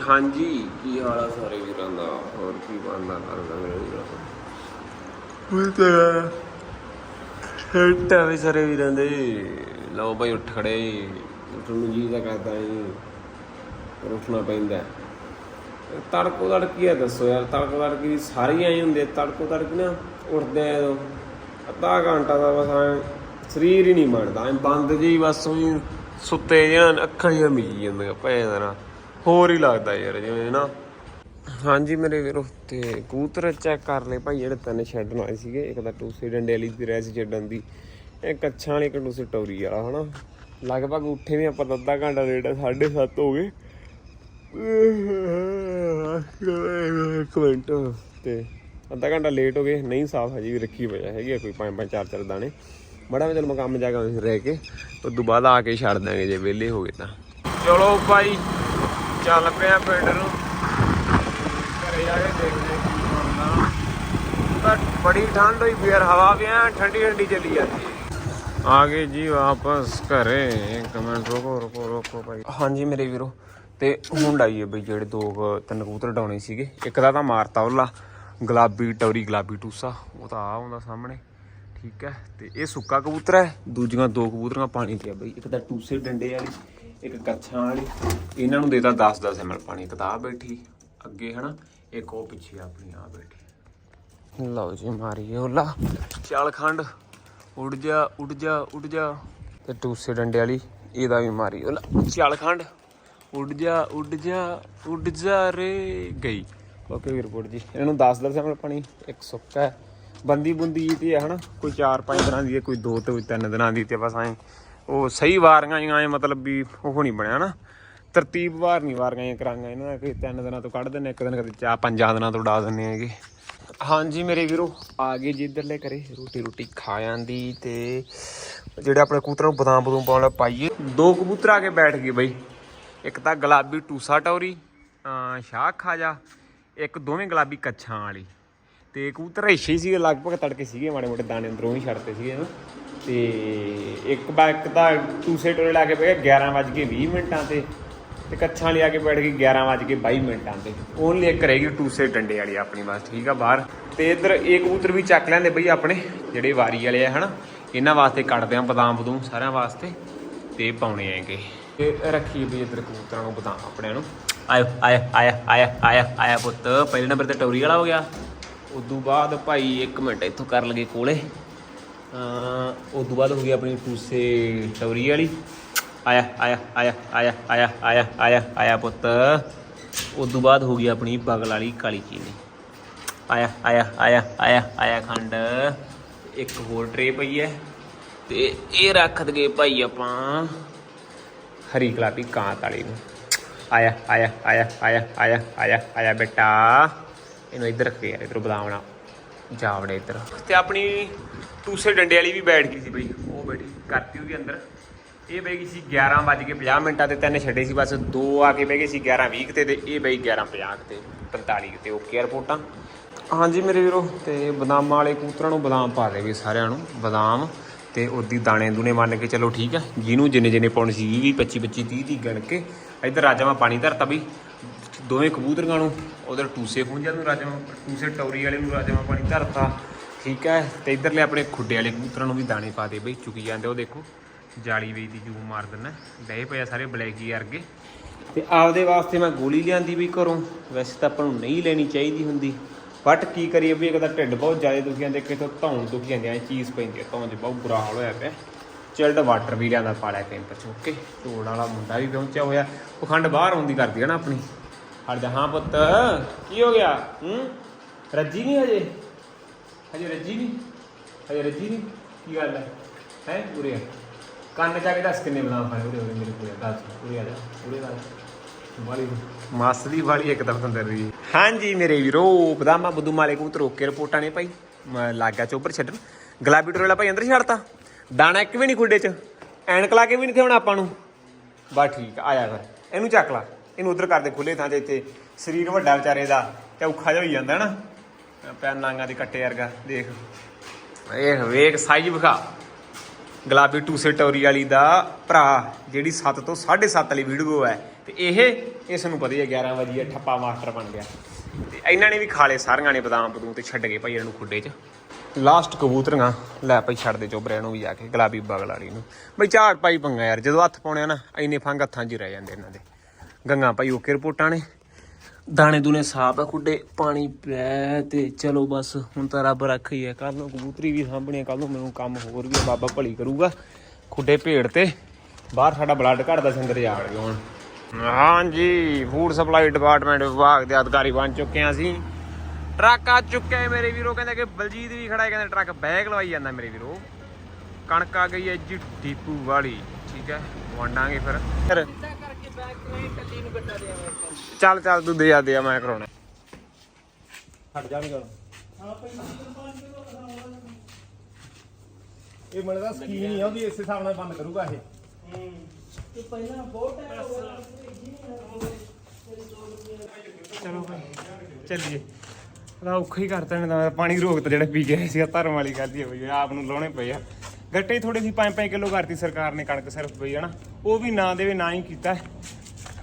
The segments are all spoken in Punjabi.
ਹਾਂਜੀ ਕੀ ਹਾਲ ਆ ਸਾਰੇ ਵੀਰਾਂ ਦਾ? ਹੋਰ ਕੀ ਬਣਦਾ ਕਰਦਾ ਮੇਰੇ ਵੀਰਾਂ ਉਹ ਤਾਂ ਹੱਟਾ ਵੀ ਸਾਰੇ ਵੀਰਾਂ ਦੇ। ਲਓ ਭਾਈ ਉੱਠ ਖੜੇ। ਉੱਠਣ ਨੂੰ ਜੀ ਦਾ ਕਰਦਾ ਜੀ ਪਰ ਉੱਠਣਾ ਪੈਂਦਾ। ਹੈ। ਤੜਕੋ ਤੜਕੀ ਆ ਦੱਸੋ ਯਾਰ ਤੜਕੋ ਤੜਕੀ ਸਾਰੇ ਹੀ ਆਏ ਹੁੰਦੇ ਤੜਕੋ ਤੜਕੀ ਨਾ ਉੱਠਦੇ ਆ ਜਦੋਂ। ਅੱਧਾ ਘੰਟਾ ਦਾ ਬਸ ਸਰੀਰ ਹੀ ਨਹੀਂ ਮੰਨਦਾ ਐ ਬੰਦ ਜਿਹੀ ਬਸ ਉਹੀ ਸੁੱਤੇ ਜਾਂ ਅੱਖਾਂ ਜਿਹੀਆਂ ਮੀਜੀ ਜਾਂਦੀਆਂ ਪਏ ਨਾ। ਹੋਰ ਹੀ ਲੱਗਦਾ ਯਾਰ ਜਿਵੇਂ ਨਾ ਹਾਂਜੀ ਮੇਰੇ ਵੀਰੋ ਤੇ ਕਬੂਤਰ ਚੈੱਕ ਕਰ ਲੈ ਭਾਈ ਜਿਹੜੇ ਤਿੰਨ ਛੱਡਣ ਆਏ ਸੀਗੇ ਇੱਕ ਤਾਂ ਟੂਸੇ ਡੰਡੇ ਵਾਲੀ ਦੀ ਰੈਸ ਛੱਡਣ ਦੀ ਇੱਕ ਕੱਛਾਂ ਵਾਲੀ ਇੱਕ ਟੂਸੇ ਟੌਰੀ ਵਾਲਾ ਹਨਾ। ਲਗਭਗ ਉੱਠੇ ਵੀ ਆਪਾਂ ਅੱਧਾ ਘੰਟਾ ਲੇਟ 7:30 ਹੋ ਗਏ। ਇੱਕ ਮਿੰਟ। ਤੇ ਅੱਧਾ ਘੰਟਾ ਲੇਟ ਹੋ ਗਏ ਨਹੀਂ ਸਾਫ਼ ਹਜੇ ਵੀ ਰੱਖੀ ਪਈ ਹੈਗੀ ਆ ਕੋਈ ਪੰਜ ਪੰਜ ਚਾਰ ਚਾਰ ਦਾਣੇ। ਬੜਾ ਮੈਂ ਚਲ ਮੈਂ ਕੰਮ ਜਾ ਕੇ ਰਹਿ ਕੇ ਉਸ ਤੋਂ ਬਾਅਦ ਆ ਕੇ ਛੱਡ ਦਾਂਗੇ ਜੇ ਵਿਹਲੇ ਹੋ ਗਏ ਤਾਂ। ਚਲੋ ਭਾਈ ਚੱਲ ਪਿਆ ਪਿੰਡ ਨੂੰ। ਘਰੇ ਜਾ ਕੇ ਦੇਖਦੇ ਕੀ ਬਣਦਾ। ਪਰ ਬੜੀ ਠੰਡ ਹੋਈ ਪਈ ਯਾਰ, ਹਵਾ ਵੀ ਐਂ ਠੰਡੀ ਠੰਡੀ ਚੱਲੀ ਜਾਂਦੀ ਆ ਗਏ ਜੀ ਵਾਪਸ ਘਰੇ। ਇੱਕ ਮਿੰਟ ਰੁਕੋ ਰੁਕੋ ਰੁਕੋ ਭਾਈ। ਹਾਂਜੀ ਮੇਰੇ ਵੀਰੋ, ਤੇ ਹੁਣ ਆਈਏ ਬਈ ਜਿਹੜੇ ਦੋ ਤਿੰਨ ਕਬੂਤਰ ਡਾਉਣੇ ਸੀਗੇ। ਇੱਕ ਦਾ ਤਾਂ ਮਾਰਤਾ ਉਹਲਾ ਗੁਲਾਬੀ ਟੌਰੀ, ਗੁਲਾਬੀ ਟੂਸਾ। ਉਹ ਤਾਂ ਆ ਹੁੰਦਾ ਸਾਹਮਣੇ। ਠੀਕ ਹੈ, ਤੇ ਇਹ ਸੁੱਕਾ ਕਬੂਤਰ ਹੈ। ਦੂਜੀਆਂ ਦੋ ਕਬੂਤਰਾਂ ਪਾਣੀ ਤੇ ਆ ਬਈ। ਇੱਕ ਤਾਂ ਟੂਸੇ ਡੰਡੇ ਵਾਲੀ ਇੱਕ ਕੱਛਾਂ ਵਾਲੀ। ਇਹਨਾਂ ਨੂੰ ਦੇਤਾ 10 10 ml ਪਾਣੀ। ਕਿਤਾਬ ਬੈਠੀ ਅੱਗੇ ਹਨਾ ਇੱਕ ਉਹ ਪਿੱਛੇ ਆਪਣੀ ਆ ਬੈਠੀ। ਲਓ ਜੀ ਮਾਰੀਏ ਉਹਲਾ ਚਾਲ ਖੰਡ ਉੱਡ ਜਾ ਉੱਡ ਜਾ ਉੱਡ ਜਾ। ਤੇ ਟੂਸੇ ਡੰਡੇ ਵਾਲੀ ਇਹਦਾ ਵੀ ਮਾਰੀ ਉਹਲਾ ਚਾਲ ਖੰਡ ਉੱਡ ਜਾ ਉੱਡ ਜਾ ਉੱਡ ਜਾ ਰੇ ਗਈ। ਓਕੇ ਵੀ ਰਿਪੋਰਟ ਜੀ ਇਹਨੂੰ 10 10 ml ਪਾਣੀ। ਇੱਕ ਸੁੱਕਾ ਬੰਦੀ ਬੁੰਦੀ ਤੇ ਹੈ ਹਨਾ ਕੋਈ 4-5 ਦਿਨਾਂ ਦੀ ਹੈ ਕੋਈ 2 ਤੇ ਕੋਈ 3 ਦਿਨਾਂ ਦੀ ਤੇ ਬਸ ਐ। ਉਹ ਸਹੀ ਵਾਰੀਆਂ ਹੀ ਐ ਮਤਲਬ ਵੀ ਉਹ ਨਹੀਂ ਬਣਿਆ ਨਾ। ਤਰਤੀਬ ਵਾਰ ਨਹੀਂ ਵਾਰੀਆਂ ਹੀ ਕਰਾਂਗਾ ਇਹਨਾਂ ਦਾ ਕੋਈ 3 ਦਿਨਾਂ ਤੋਂ ਕੱਢ ਦਿੰਨੇ ਇੱਕ ਦਿਨ ਕਦੇ ਚਾਰ, ਪੰਜਾਂ ਦਿਨਾਂ ਤੋਂ ਉਡਾ ਦਿੰਨੇ ਹੈਗੇ। ਹਾਂਜੀ ਮੇਰੇ ਵੀਰੋ, ਆ ਗਏ ਜੀ ਇੱਧਰਲੇ ਘਰੇ, ਰੋਟੀ ਰੋਟੀ ਖਾ ਜਾਂਦੀ ਤੇ ਜਿਹੜੇ ਆਪਣੇ ਕਬੂਤਰਾਂ ਨੂੰ ਬਦਾਮ ਬਦੂਮ ਪਾਉਣ ਲੱਗ ਪਾਈਏ। ਦੋ ਕਬੂਤਰ ਆ ਕੇ ਬੈਠ ਗਏ ਬਈ। ਇੱਕ ਤਾਂ ਗੁਲਾਬੀ ਟੂਸਾ ਟੌਰੀ ਸ਼ਾਹ ਖਾਜਾ, ਇੱਕ ਦੋਵੇਂ ਗੁਲਾਬੀ ਕੱਛਾਂ ਵਾਲੀ। ਤੇ ਕਬੂਤਰ ਹਿੱਸੇ ਹੀ ਸੀਗੇ, ਲਗਭਗ ਤੜਕੇ ਸੀਗੇ, ਮਾੜੇ ਮੋਟੇ ਦਾਣੇ ਅੰਦਰੋਂ ਹੀ ਛੱਡਤੇ ਸੀਗੇ ਨਾ। ਤੇ ਇੱਕ ਬੈਕ ਤਾਂ ਟੂਸੇ ਟੋਰੇ ਲਾ ਕੇ ਬਹਿ ਗਿਆ 11 ਵੱਜ ਕੇ 20 ਮਿੰਟਾਂ ਤੇ ਤੇ ਕੱਛਾਂ ਲਿਆ ਕੇ ਬੈਠ ਗਈ 11 ਵੱਜ ਕੇ 22 ਮਿੰਟਾਂ ਤੇ। ਓਨਲੀ ਇੱਕ ਰਹੇਗੀ ਟੂਸੇ ਡੰਡੇ ਵਾਲੀ ਆਪਣੀ ਬਸ, ਠੀਕ ਆ, ਬਾਹਰ। ਤੇ ਇੱਧਰ ਇਹ ਕਬੂਤਰ ਵੀ ਚੱਕ ਲੈਂਦੇ ਬਈ ਆਪਣੇ, ਜਿਹੜੇ ਵਾਰੀ ਵਾਲੇ ਆ, ਹਨਾ? ਇਹਨਾਂ ਵਾਸਤੇ ਕੱਢਦੇ ਆ ਬਦਾਮ ਬਦੂਮ ਸਾਰਿਆਂ ਵਾਸਤੇ, ਤੇ ਪਾਉਣੇ ਆਂਗੇ ਤੇ ਰੱਖੀ ਵੀ ਇੱਧਰ ਕਬੂਤਰਾਂ ਨੂੰ ਬਦਾਮ ਆਪਣਿਆਂ ਨੂੰ। ਆਇਓ ਆਇਆ ਆਇਆ ਆਇਆ ਆਇਆ ਆਇਆ ਪੁੱਤ, ਪਹਿਲੇ ਨੰਬਰ ਤੇ ਟੌਰੀ ਵਾਲਾ ਹੋ ਗਿਆ। ਉਦੋਂ ਬਾਅਦ ਭਾਈ 1 ਮਿੰਟ ਇੱਥੋਂ ਕਰ ਲਗੇ ਕੋਲੇ। ਅ ਉਦੋਂ ਬਾਅਦ ਹੋ ਗਈ ਆਪਣੀ ਟੂਸੇ ਟੌਰੀ ਵਾਲੀ ਆਇਆ ਆਇਆ ਆਇਆ ਆਇਆ ਆਇਆ ਆਇਆ ਆਇਆ ਆਇਆ ਪੁੱਤ ਉਦੋਂ ਬਾਅਦ ਹੋ ਗਈ ਆਪਣੀ ਬਗਲ ਵਾਲੀ ਕਾਲੀ ਚੀਨੀ ਆਇਆ ਆਇਆ ਆਇਆ ਆਇਆ ਆਇਆ ਖੰਡ ਇੱਕ ਹੋਰ ਟਰੇ ਪਈ ਹੈ ਤੇ ਇਹ ਰੱਖ ਦਗੇ ਭਾਈ ਆਪਾਂ ਹਰੀ ਕਲਾਪੀ ਕਾਂਤ ਵਾਲੀ ਨੂੰ ਆਇਆ ਆਇਆ ਆਇਆ ਆਇਆ ਆਇਆ ਆਇਆ ਆਇਆ ਬੇਟਾ ਇਹਨੂੰ ਇੱਧਰ ਰੱਖੇ ਯਾਰ ਇੱਧਰ ਬਦਾਮਣਾ ਜਾਵੜੇ ਇੱਧਰ। ਤੇ ਆਪਣੀ ਟੂਸੇ ਡੰਡੇ ਵਾਲੀ ਵੀ ਬੈਠ ਗਈ ਸੀ ਬਈ। ਉਹ ਬੈਠੀ ਕਰਤੀ ਉਹਦੀ ਅੰਦਰ। ਇਹ ਬਹਿ ਗਈ ਸੀ 11:50 ਮਿੰਟਾਂ ਤੇ ਤਿੰਨ ਛੱਡੇ ਸੀ ਬਸ ਦੋ ਆ ਕੇ ਬਹਿ ਗਏ ਸੀ 11:20 ਤੇ ਤੇ ਇਹ ਬਈ 11:50 ਤੇ 45 ਤੇ ਓਕੇ ਰਿਪੋਰਟਾਂ ਹਾਂਜੀ ਮੇਰੇ ਵੀਰੋ ਤੇ ਬਦਾਮਾਂ ਵਾਲੇ ਕਬੂਤਰਾਂ ਨੂੰ ਬਦਾਮ ਪਾ ਦੇਗੇ ਸਾਰਿਆਂ ਨੂੰ ਬਦਾਮ। ਤੇ ਉਹਦੀ ਦਾਣੇ ਦੂਣੇ ਮੰਨ ਕੇ ਚਲੋ ਠੀਕ ਹੈ ਜਿਹਨੂੰ ਜਿੰਨੇ ਜਿੰਨੇ ਪਾਉਣੇ ਸੀ 20 25 25 30 30 ਗਿਣ ਕੇ ਇੱਧਰ ਰਾਜਮਾ ਪਾਣੀ ਧਰਤਾ ਬਈ। ਦੋਵੇਂ ਕਬੂਤਰਾਂ ਨੂੰ ਉਧਰ ਟੂਸੇ ਖੁੰਝਾ ਨੂੰ ਰਾਜਮਾ ਟੂਸੇ ਟੌਰੀ ਵਾਲੇ ਨੂੰ ਰਾਜਮਾ ਪਾਣੀ ਧਰਤਾ। ਠੀਕ ਹੈ, ਤੇ ਇੱਧਰਲੇ ਆਪਣੇ ਖੁੱਡੇ ਵਾਲੇ ਕਬੂਤਰਾਂ ਨੂੰ ਵੀ ਦਾਣੇ ਪਾ ਦੇ ਬਈ, ਚੁਕੀ ਜਾਂਦੇ ਉਹ ਦੇਖੋ। ਜਾਲੀ ਵੇਚ ਦੀ ਜੂ ਮਾਰ ਦਿੰਨਾ ਡਏ ਪਏ ਸਾਰੇ ਬਲੈਕੀ ਵਰਗੇ। ਤੇ ਆਪਦੇ ਵਾਸਤੇ ਮੈਂ ਗੋਲੀ ਲਿਆਂਦੀ ਵੀ ਘਰੋਂ। ਵੈਸੇ ਤਾਂ ਆਪਾਂ ਨੂੰ ਨਹੀਂ ਲੈਣੀ ਚਾਹੀਦੀ ਹੁੰਦੀ। ਬਟ ਕੀ ਕਰੀਏ ਵੀ ਇੱਕ ਤਾਂ ਢਿੱਡ ਬਹੁਤ ਜ਼ਿਆਦਾ ਦੁਖੀ ਜਾਂਦੇ ਕਿਤੋਂ ਧੌਣ ਦੁਖੀ ਜਾਂਦੇ ਆ ਚੀਜ਼ ਪੈਂਦੀ ਆ, ਧੌਣ 'ਚ ਬਹੁਤ ਬੁਰਾ ਹਾਲ ਹੋਇਆ ਪਿਆ। ਚਿਲਡ ਵਾਟਰ ਵੀ ਲਿਆਂਦਾ ਪਾਲਿਆ ਕੈਂਪ 'ਚ ਓਕੇ ਢੋਲ ਵਾਲਾ ਮੁੰਡਾ ਵੀ ਪਹੁੰਚਿਆ ਹੋਇਆ। ਉਹ ਖੰਡ ਬਾਹਰ ਆਉਂਦੀ ਕਰਦੀ ਹੈ ਨਾ ਆਪਣੀ। ਹਟ ਜਾ। ਹਾਂ ਪੁੱਤ। ਕੀ ਹੋ ਗਿਆ? ਹੂੰ? ਰੱਜੀ ਨਹੀਂ ਹਜੇ? ਹਜੇ ਰੱਜੀ ਨਹੀਂ? ਹਜੇ ਰੱਜੀ ਨਹੀਂ? ਕੀ ਗੱਲ ਹੈ? ਹੈ ਉਰੇ ਕੰਨ ਜਾ ਕੇ ਦੱਸ ਕਿੰਨੇ ਬਦਾਮ ਖਾਣੇ ਉਰੇ ਉਰੇ ਮੇਰੇ ਕੋਲ ਦੱਸ ਉਰੇ ਆ ਜਾ ਉਰੇ ਆ ਵਾਲੀ ਮਸ ਦੀ ਵਾਲੀ ਇੱਕ ਤਰਫ ਅੰਦਰ ਦੀ ਹਾਂਜੀ ਮੇਰੇ ਵੀਰੋ ਬਦਾਮਾ ਬੁੱਧੂ ਮਾਲੇ ਕਬੂਤਰ ਓਕੇ ਰਿਪੋਰਟਾਂ ਨੇ ਭਾਈ। ਮੈਂ ਲੱਗਾ ਚੋਪਰ ਛੱਡਣ। ਗੁਲਾਬੀ ਟੋਰੇ ਵਾਲਾ ਭਾਈ ਅੰਦਰ ਛੱਡਤਾ। ਦਾਣਾ ਇੱਕ ਵੀ ਨਹੀਂ ਖੁੱਡੇ ਚ। ਐਨਕ ਲਾ ਕੇ ਵੀ ਨਹੀਂ ਥੇਉਣਾ ਆਪਾਂ ਨੂੰ। ਬਸ ਠੀਕ ਆ, ਆਇਆ ਫਿਰ। ਇਹਨੂੰ ਚੱਕ ਲਾ। ਇਹਨੂੰ ਉਧਰ ਕਰਦੇ ਖੁੱਲੇ ਥਾਂ 'ਚ ਇੱਥੇ। ਸਰੀਰ ਵੱਡਾ ਵਿਚਾਰੇ ਦਾ, ਤੇ ਔਖਾ ਜਿਹਾ ਹੋਈ ਜਾਂਦਾ ਨਾ। ਪੈਰ ਨਾਂਗਾ ਦੇ ਕੱਟੇ ਵਰਗਾ, ਦੇਖ। ਇਹ ਵੇਖ ਸਾਈਜ਼ ਵਿਖਾ। ਗੁਲਾਬੀ ਟੂਸੇ ਟੌਰੀ ਵਾਲੀ ਦਾ ਭਰਾ, ਜਿਹੜੀ 7 ਤੋਂ 7.5 ਵਾਲੀ ਵੀਡੀਓ ਹੈ। ਤੇ ਇਹ ਇਸ ਨੂੰ ਪਤਾ ਹੀ ਹੈ 11 ਵਜੇ ਠੱਪਾ ਮਾਸਟਰ ਬਣ ਗਿਆ। ਤੇ ਇਹਨਾਂ ਨੇ ਵੀ ਖਾ ਲਏ, ਸਾਰੀਆਂ ਨੇ ਬਦਾਮ ਬਦੂਮ ਤੇ ਛੱਡ ਗਏ ਭਾਈ ਇਹਨਾਂ ਨੂੰ ਖੁੱਡੇ 'ਚ। ਲਾਸਟ ਕਬੂਤਰੀਆਂ, ਲੈ ਭਾਈ ਛੱਡ ਦੇ ਚੋਬਰਿਆਂ ਨੂੰ ਵੀ ਜਾ ਕੇ, ਗੁਲਾਬੀ ਬਗਲ ਵਾਲੀ ਨੂੰ। ਬਈ ਝਾੜ ਪਾਈ ਪੰਗਾ ਯਾਰ, ਜਦੋਂ ਹੱਥ ਪਾਉਣੇ ਆ ਨਾ, ਇੰਨੇ ਫੰਗ ਹੱਥਾਂ 'ਚ ਹੀ ਰਹਿ ਜਾਂਦੇ ਇਹਨਾਂ ਦੇ। ਗੰਗਾ ਭਾਈ ਓਕੇ ਰਿਪੋਰਟਾਂ ਨੇ। ਦਾਣੇ ਦੂਨੇ ਸਾਫ਼ ਆ, ਖੁੱਡੇ ਪਾਣੀ ਪੈ ਤੇ ਚਲੋ ਬਸ, ਹੁਣ ਤਾਂ ਰੱਬ ਰੱਖ ਹੀ ਹੈ ਕੱਲ ਨੂੰ ਕਬੂਤਰੀ ਵੀ ਸਾਂਭਣੀ ਕੱਲ ਨੂੰ ਮੈਨੂੰ ਕੰਮ ਹੋਰ ਵੀ ਬਾਬਾ ਭਲੀ ਕਰੂਗਾ। ਖੁੱਡੇ ਭੇੜ ਤੇ, ਬਾਹਰ ਸਾਡਾ ਬਲੱਡ ਘੜਦਾ ਸੰਦਰ ਜਾੜ ਗਿਆ ਹੁਣ। ਹਾਂਜੀ ਫੂਡ ਸਪਲਾਈ ਡਿਪਾਰਟਮੈਂਟ ਵਿਭਾਗ ਦੇ ਅਧਿਕਾਰੀ ਬਣ ਚੁੱਕੇ ਆ ਅਸੀਂ। ਟਰੱਕ ਆ ਚੁੱਕੇ ਮੇਰੇ ਵੀਰੋ, ਕਹਿੰਦੇ ਕਿ ਬਲਜੀਤ ਵੀ ਖੜਾ ਹੈ ਕਹਿੰਦੇ ਟਰੱਕ ਬੈਗ ਲਵਾਈ ਜਾਂਦਾ ਮੇਰੇ ਵੀਰੋ। ਕਣਕ ਆ ਗਈ ਹੈ ਜੀ, ਡੀਪੂ ਵਾਲੀ, ਠੀਕ ਹੈ, ਵੰਡਾਂਗੇ ਫਿਰ ਫਿਰ। ਚੱਲ ਚੱਲ ਤੂੰ ਦੇ ਆ ਦੇ ਆ ਮੈਂ ਕਰਾਉਣਾ। ਹਟ ਜਾ ਨਹੀਂ ਕਰ ਇਹ ਮਨ ਦਾ ਸਕੀਮ ਨਹੀਂ ਆ ਉਹਦੀ ਇਸੇ ਹਿਸਾਬ ਨਾਲ ਬੰਦ ਕਰੂਗਾ ਇਹ। ਚਲੋ ਭਾਈ ਚੱਲੀਏ। ਉਹਦਾ ਔਖਾ ਹੀ ਕਰਤਾ ਨੇ ਤਾਂ ਪਾਣੀ ਰੋਕ ਤੇ ਜਿਹੜਾ ਪੀ ਗਿਆ ਸੀਗਾ ਧਰਮ ਵਾਲੀ ਗੱਲ ਹੀ ਹੋਈ ਆਪ ਨੂੰ ਲਾਉਣੇ ਪਏ ਆ। ਗੱਟੇ ਥੋੜੇ ਸੀ 5-5 ਕਿਲੋ ਕਰਤੀ ਸਰਕਾਰ ਨੇ ਕਣਕ ਸਿਰਫ ਪਈ ਹਨਾ। ਉਹ ਵੀ ਨਾ ਦੇਵੇ ਨਾ ਹੀ ਕੀਤਾ।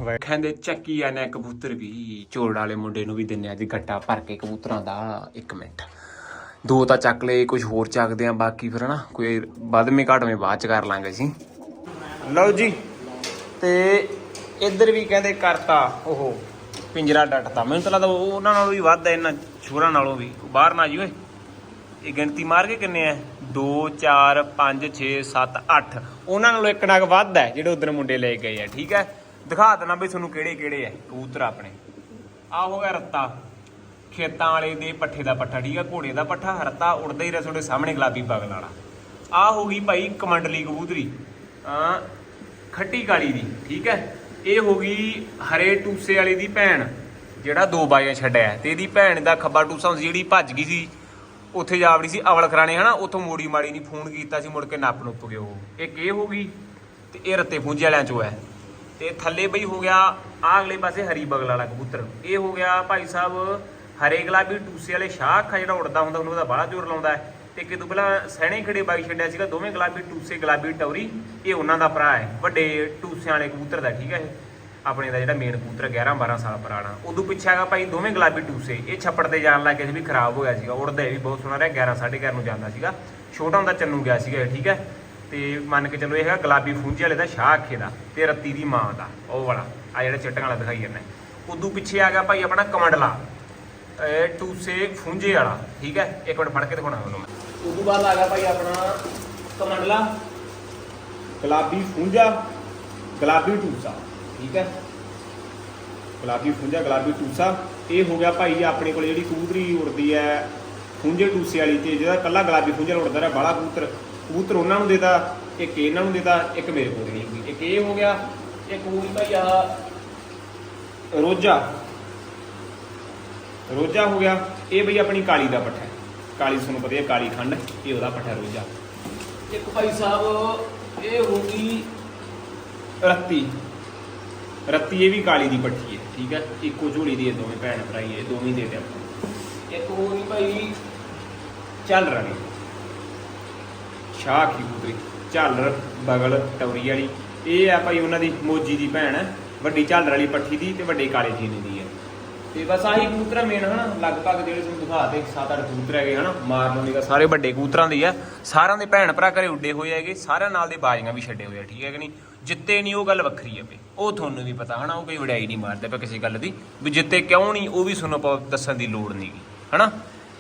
ਕਹਿੰਦੇ ਚੱਕੀ ਆ ਨੇ ਕਬੂਤਰ ਵੀ ਝੋੜ ਵਾਲੇ ਮੁੰਡੇ ਨੂੰ ਵੀ ਦਿੰਨੇ ਅੱਜ ਗੱਟਾ ਭਰ ਕੇ ਕਬੂਤਰਾਂ ਦਾ 1 ਮਿੰਟ। ਦੋ ਤਾਂ ਚੱਕ ਲਏ ਕੁਝ ਹੋਰ ਚੱਕਦੇ ਆ ਬਾਕੀ ਫਿਰ ਹਨਾ ਕੋਈ ਵੱਧਵੇਂ ਘਟਵੇਂ ਬਾਅਦ ਚ ਕਰ ਲਾਂਗੇ ਜੀ ਲਓ ਜੀ ਤੇ ਇੱਧਰ ਵੀ ਕਹਿੰਦੇ ਕਰਤਾ ਉਹ ਪਿੰਜਰਾ ਡੱਟਤਾ ਮੈਨੂੰ ਤਾਂ ਲੱਗਦਾ ਉਹ ਉਹਨਾਂ ਨਾਲੋਂ ਵੀ ਵੱਧ ਹੈ ਇਹਨਾਂ ਛੋਰਾਂ ਨਾਲੋਂ ਵੀ। ਬਾਹਰ ਨਾ ਜੀ ਓਏ ਇਹ ਗਿਣਤੀ ਮਾਰ ਕੇ ਕਿੰਨੇ ਆ? 2 4 5 6 7 8 ਉਹਨਾਂ ਨਾਲੋਂ ਇੱਕ ਨਗ ਵੱਧ ਹੈ ਜਿਹੜੇ ਉਧਰ ਮੁੰਡੇ ਲੈ ਗਏ ਆ ਠੀਕ ਹੈ ਦਿਖਾ ਦੇਣਾ ਬਈ ਤੁਹਾਨੂੰ ਕਿਹੜੇ ਕਿਹੜੇ ਆ, ਕਬੂਤਰ ਆਪਣੇ। ਆ ਹੋ ਗਿਆ ਰੱਤਾ। ਖੇਤਾਂ ਵਾਲੇ ਦੇ ਪੱਠੇ ਦਾ ਪੱਠਾ, ਠੀਕ ਹੈ ਘੋੜੇ ਦਾ ਪੱਠਾ, ਰੱਤਾ ਉੜਦਾ ਹੀ ਰਿਹਾ ਤੁਹਾਡੇ ਸਾਹਮਣੇ ਗੁਲਾਬੀ ਬਗਲ ਵਾਲਾ। ਆ ਹੋ ਗਈ ਭਾਈ ਕਮੰਡਲੀ ਕਬੂਤਰੀ ਆ ਖੱਟੀ ਕਾਲੀ ਦੀ, ਠੀਕ ਹੈ ਇਹ ਹੋ ਗਈ ਹਰੇ ਟੂਸੇ ਵਾਲੇ ਦੀ ਭੈਣ, ਜਿਹੜਾ ਦੋ ਬਾਈਆਂ ਛੱਡਿਆ। ਤੇ ਇਹਦੀ ਭੈਣ ਦਾ ਖੱਬਾ ਟੂਸਾ ਹੁੰਦੀ ਜਿਹੜੀ ਭੱਜ ਗਈ ਸੀ, ਉੱਥੇ ਜਾਵੜੀ ਸੀ ਅਵਲ ਖਰਾਣੇ, ਹਨਾ? ਉੱਥੋਂ ਮੋੜੀ ਮਾੜੀ ਨਹੀਂ ਫੋਨ ਕੀਤਾ ਸੀ, ਮੁੜ ਕੇ ਨੱਪ ਨੁੱਪ ਗਏ ਉਹ। ਇੱਕ ਇਹ ਹੋ ਗਈ, ਤੇ ਇਹ ਰੱਤੇ ਫੂੰਜੇ ਵਾਲਿਆਂ ਚੋਂ ਹੈ। ਤੇ ਥੱਲੇ ਬਈ ਹੋ ਗਿਆ ਆਹ ਅਗਲੇ ਪਾਸੇ ਹਰੀ ਬਗਲ ਵਾਲਾ ਕਬੂਤਰ। ਇਹ ਹੋ ਗਿਆ ਭਾਈ ਸਾਹਿਬ ਹਰੇ ਗੁਲਾਬੀ ਟੂਸੇ ਵਾਲੇ ਸ਼ਾਹ ਅੱਖਾਂ ਜਿਹੜਾ ਉੱਡਦਾ ਹੁੰਦਾ, ਉਹਨੂੰ ਉਹਦਾ ਬਾਹਲਾ ਜ਼ੋਰ ਲਾਉਂਦਾ ਹੈ। ਤੇ ਕਿਦੋਂ ਪਹਿਲਾਂ ਸਹਿਣੇ ਖੜੇ ਬਾਈ ਛੱਡਿਆ ਸੀਗਾ, ਦੋਵੇਂ ਗੁਲਾਬੀ ਟੂਸੇ, ਗੁਲਾਬੀ ਟੌਰੀ, ਇਹ ਉਹਨਾਂ ਦਾ ਭਰਾ ਹੈ, ਵੱਡੇ ਟੂਸਿਆਂ ਵਾਲੇ ਕਬੂਤਰ ਦਾ, ਠੀਕ ਹੈ ਇਹ? ਆਪਣੇ ਦਾ ਜਿਹੜਾ ਮੇਨ ਕਬੂਤਰ 11 12 ਸਾਲ ਪੁਰਾਣਾ। ਉਦੋਂ ਪਿੱਛੇ ਹੈਗਾ ਭਾਈ ਦੋਵੇਂ ਗੁਲਾਬੀ ਟੂਸੇ, ਇਹ ਛੱਪੜ ਤੇ ਜਾਣ ਲੱਗ ਗਏ ਸੀ ਵੀ ਖਰਾਬ ਹੋਇਆ ਸੀਗਾ ਉੜਦਾ ਇਹ ਵੀ ਬਹੁਤ ਸੋਹਣਾ ਰਿਹਾ 11 11:30 ਨੂੰ ਜਾਂਦਾ ਸੀਗਾ। ਛੋਟਾ ਹੁੰਦਾ, ਚੰਨੂ ਗਿਆ ਸੀਗਾ ਠੀਕ ਹੈ? ਤੇ ਮੰਨ ਕੇ ਚੱਲੋ ਇਹ ਹੈਗਾ ਗੁਲਾਬੀ ਫੂੰਜੇ ਵਾਲੇ ਦਾ ਸ਼ਾਹ ਅੱਖੇ ਦਾ ਤੇ ਰੱਤੀ ਦੀ ਮਾਂ ਦਾ, ਉਹ ਵਾਲਾ ਆ ਜਿਹੜਾ ਚਿੱਟਾਂ ਵਾਲਾ ਦਿਖਾਈ ਜਾਂਦਾ। ਉਦੋਂ ਪਿੱਛੇ ਆ ਗਿਆ ਭਾਈ ਆਪਣਾ ਕਮੰਡਲਾ ਟੂਸੇ ਫੂੰਜੇ ਵਾਲਾ, ਠੀਕ ਹੈ? ਇੱਕ ਮਿੰਟ ਫੜ ਕੇ ਦਿਖਾਉਣਾ ਤੁਹਾਨੂੰ ਮੈਂ। ਉਦੋਂ ਬਾਅਦ ਆ ਗਿਆ ਭਾਈ ਆਪਣਾ ਕਮੰਡਲਾ, ਗੁਲਾਬੀ ਫੂੰਜਾ ਗੁਲਾਬੀ ਟੂਸਾ, ਠੀਕ ਹੈ? ਗੁਲਾਬੀ ਫੁੰਜਾ ਗੁਲਾਬੀ ਟੂਸਾ, ਇਹ ਹੋ ਗਿਆ ਭਾਈ ਆਪਣੇ ਕੋਲ ਜਿਹੜੀ ਕਬੂਤਰੀ ਉੜਦੀ ਹੈ ਫੁੰਜੇ ਟੂਸੇ ਵਾਲੀ ਤੇ ਜਿਹੜਾ ਕੱਲਾ ਗੁਲਾਬੀ ਫੁੰਜਾ ਉੜਦਾ ਰਿਹਾ, ਬਾਲਾ ਕਬੂਤਰ। ਕਬੂਤਰ ਉਹਨਾਂ ਨੂੰ ਦੇਦਾ ਇੱਕ ਇਹਨਾਂ ਨੂੰ ਦੇਦਾ ਇੱਕ ਮੇਰੇ ਕੋਲ ਨਹੀਂ ਹੋਈ ਇੱਕ ਇਹ ਹੋ ਗਿਆ ਇੱਕ ਹੋਈ ਭਾਈ ਆ ਰੋਜਾ। ਰੋਜਾ ਹੋ ਗਿਆ। ਇਹ ਬਈ ਆਪਣੀ ਕਾਲੀ ਦਾ ਪੱਠਾ ਕਾਲੀ ਤੁਹਾਨੂੰ ਪਤਾ ਹੈ ਕਾਲੀ ਖੰਡ ਇਹ ਉਹਦਾ ਪੱਠਾ ਰੋਜਾ। ਇੱਕ ਭਾਈ ਸਾਹਿਬ ਇਹ ਹੋ ਗਈ ਰੱਤੀ। ਰੱਤੀ ਇਹ ਵੀ ਕਾਲੀ ਦੀ ਪੱਠੀ ਹੈ ਠੀਕ ਹੈ? ਇੱਕੋ ਝੋਲੀ ਦੀ ਇਹ ਦੋਵੇਂ ਭੈਣ ਭਰਾਈ ਇਹ ਦੋਵੇਂ ਦੇ ਦੇ ਆਪਾਂ ਇੱਕ ਹੋ ਗਈ ਭਾਈ ਚੱਲ ਰਣੀ ਸ਼ਾਹ ਕੀ ਕਬੂਤਰੀ ਝਾਲਰ, ਬਗਲ, ਟੌਰੀ ਵਾਲੀ। ਇਹ ਆ ਭਾਈ ਉਹਨਾਂ ਦੀ ਮੋਜੀ ਦੀ ਭੈਣ ਹੈ ਵੱਡੀ ਝਾਲਰ ਵਾਲੀ ਪੱਠੀ ਦੀ ਤੇ ਵੱਡੇ ਕਾਲੇ ਜੀਨੇ ਦੀ ਹੈ ਤੇ ਬਸ ਆਹੀ ਕਬੂਤਰ ਮੇਨ ਹਨਾ? ਲਗਭਗ ਜਿਹੜੇ ਤੁਹਾਨੂੰ ਦਿਖਾਤੇ 7-8 ਕਬੂਤਰ ਹੈਗੇ, ਹਨਾ? ਮਾਰਨ ਵਾਲੀ ਦਾ ਸਾਰੇ ਵੱਡੇ ਕਬੂਤਰਾਂ ਦੀ ਆ। ਸਾਰਿਆਂ ਦੇ ਭੈਣ ਭਰਾ ਘਰੇ ਉੱਡੇ ਹੋਏ ਹੈਗੇ, ਸਾਰਿਆਂ ਨਾਲ ਦੇ ਬਾਜ਼ੀਆਂ ਵੀ ਛੱਡੇ ਹੋਏ ਆ, ਠੀਕ ਹੈ ਕਿ ਨਹੀਂ? ਜਿੱਤੇ ਨਹੀਂ, ਉਹ ਗੱਲ ਵੱਖਰੀ ਹੈ ਬਈ ਉਹ ਤੁਹਾਨੂੰ ਵੀ ਪਤਾ, ਹਨਾ? ਉਹ ਕੋਈ ਵਡਿਆਈ ਨਹੀਂ ਮਾਰਦੇ ਪਏ ਕਿਸੇ ਗੱਲ ਦੀ। ਵੀ ਜਿੱਤੇ ਕਿਉਂ ਨਹੀਂ, ਉਹ ਵੀ ਤੁਹਾਨੂੰ ਆਪਾਂ ਦੱਸਣ ਦੀ ਲੋੜ ਨਹੀਂਗੀ ਹਨਾ?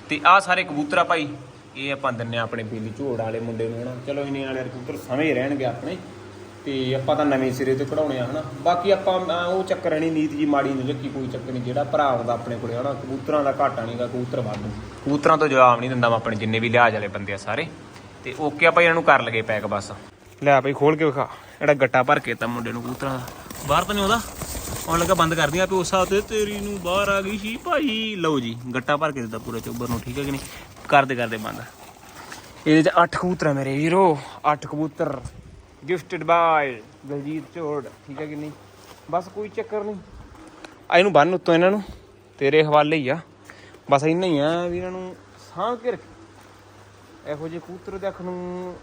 ਤੇ ਆਹ ਸਾਰੇ ਕਬੂਤਰ ਆ ਭਾਈ ਇਹ ਆਪਾਂ ਦਿੰਨੇ ਆ ਆਪਣੇ ਬੀਲੀ ਝੋੜ ਵਾਲੇ ਮੁੰਡੇ ਨੂੰ ਹਨਾ। ਚਲੋ ਇਹਨੇ ਵਾਲੇ ਕਬੂਤਰ ਸਮਝ ਰਹਿਣਗੇ ਆਪਣੇ। ਤੇ ਆਪਾਂ ਤਾਂ ਨਵੇਂ ਸਿਰੇ ਤੇ ਕਢਾਉਣੇ ਆ ਹਨਾ। ਬਾਕੀ ਆਪਾਂ ਉਹ ਚੱਕਰ ਨਹੀਂ, ਨੀਤ ਜੀ ਮਾੜੀ ਨਹੀਂ ਰੱਖੀ ਕੋਈ ਚੱਕਰ ਨਹੀਂ। ਜਿਹੜਾ ਭਰਾ ਆਉਂਦਾ ਆਪਣੇ ਕੋਲੇ ਹਨਾ, ਕਬੂਤਰਾਂ ਦਾ ਘਾਟਾ ਨਹੀਂਗਾ ਕਬੂਤਰ ਵਾਧੂ ਕਬੂਤਰਾਂ ਤੋਂ ਜਵਾਬ ਨਹੀਂ ਦਿੰਦਾ ਮੈਂ ਆਪਣੇ ਜਿੰਨੇ ਵੀ ਲਿਹਾਜ਼ ਵਾਲੇ ਬੰਦੇ ਆ ਸਾਰੇ। ਤੇ ਓਕੇ, ਆਪਾਂ ਇਹਨਾਂ ਨੂੰ ਕਰ ਲਗੇ ਪੈਕ ਬਸ। ਲੈ ਭਾਈ ਖੋਲ ਕੇ ਵਿਖਾ। ਜਿਹੜਾ ਗੱਟਾ ਭਰ ਕੇ ਤਾਂ ਮੁੰਡੇ ਨੂੰ ਕਬੂਤਰਾਂ ਦਾ। ਬਾਹਰ ਤਾਂ ਨਹੀਂ ਆਉਂਦਾ? ਆਉਣ ਲੱਗਾ, ਬੰਦ ਕਰ ਦਿਆਂ ਆਪੇ ਉਸ ਹਿਸਾਬ ਤੇ ਤੇਰੀ ਨੂੰ ਬਾਹਰ ਆ ਗਈ ਸੀ। ਭਾਈ, ਲਓ ਜੀ, ਗੱਟਾ ਭਰ ਕੇ ਦਿੱਤਾ ਪੂਰਾ ਚੋਬਰ ਨੂੰ, ਠੀਕ ਹੈ ਕਿ ਨਹੀਂ? ਕਰਦੇ ਕਰਦੇ ਬੰਦ। ਇਹਦੇ ਚ 8 ਕਬੂਤਰ ਆ ਮੇਰੇ ਵੀਰੋ 8 ਕਬੂਤਰ। ਗਿਫਟਡ ਬਾਈ ਦਲਜੀਤ ਝੋੜ ਠੀਕ ਹੈ ਕਿ ਨਹੀਂ? ਬਸ ਕੋਈ ਚੱਕਰ ਨਹੀਂ। ਆ ਇਹਨੂੰ ਬੰਨ ਉੱਤੋਂ ਇਹਨਾਂ ਨੂੰ, ਤੇਰੇ ਹਵਾਲੇ ਹੀ ਆ। ਬਸ ਇੰਨਾ ਹੀ ਆ ਵੀ ਇਹਨਾਂ ਨੂੰ ਸਾਂਭ ਕੇ ਰੱਖ। ਇਹੋ ਜਿਹੇ ਕਬੂਤਰ ਦੇਖਣ ਨੂੰ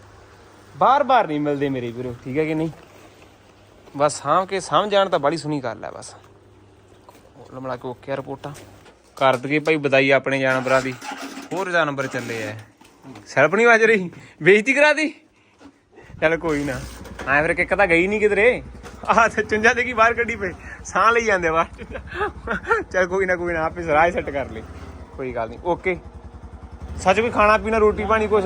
ਬਾਰ-ਬਾਰ ਨਹੀਂ ਮਿਲਦੇ ਮੇਰੇ ਵੀਰੋ, ਠੀਕ ਹੈ ਕਿ ਨਹੀਂ? ਬਸ ਸਾਂਭ ਕੇ ਸਾਂਭ ਜਾਣ ਤਾਂ ਬੜੀ ਸੁਣੀ ਕਰ ਲੈ ਬਸ। ਲਮਲਾ ਕੇ ਓਕੇ ਰਿਪੋਰਟਾਂ। ਕਰ ਦਈਏ ਭਾਈ ਬਦਾਈ ਆਪਣੇ ਜਾਨਵਰਾਂ ਦੀ। ਹੋਰ ਜਾਨਵਰ ਚੱਲੇ ਐ। ਸੈਲਫ ਨਹੀਂ ਵੱਜ ਰਹੀ? ਬੇਇੱਜ਼ਤੀ ਕਰਾ ਦੀ? ਚੱਲ ਕੋਈ ਨਾ। ਐ ਫਿਰ ਕਿੱਕ ਤਾਂ ਗਈ ਨਹੀਂ ਕਿਧਰੇ। ਆਹ ਤੇ ਚੁੰਝਾ ਦੇ ਕੀ ਬਾਹਰ ਕੱਢੀ ਪਏ ਸਾਹ ਲਈ ਜਾਂਦੇ ਬਾਹਰ। ਚੱਲ ਕੋਈ ਨਾ ਕੋਈ ਨਾ, ਆਪੇ ਸਰਾਏ ਸੈੱਟ ਕਰ ਲਈ ਕੋਈ ਗੱਲ ਨਹੀਂ ਓਕੇ। ਸੱਚ ਵੀ ਖਾਣਾ ਪੀਣਾ, ਰੋਟੀ ਪਾਣੀ ਕੁਛ?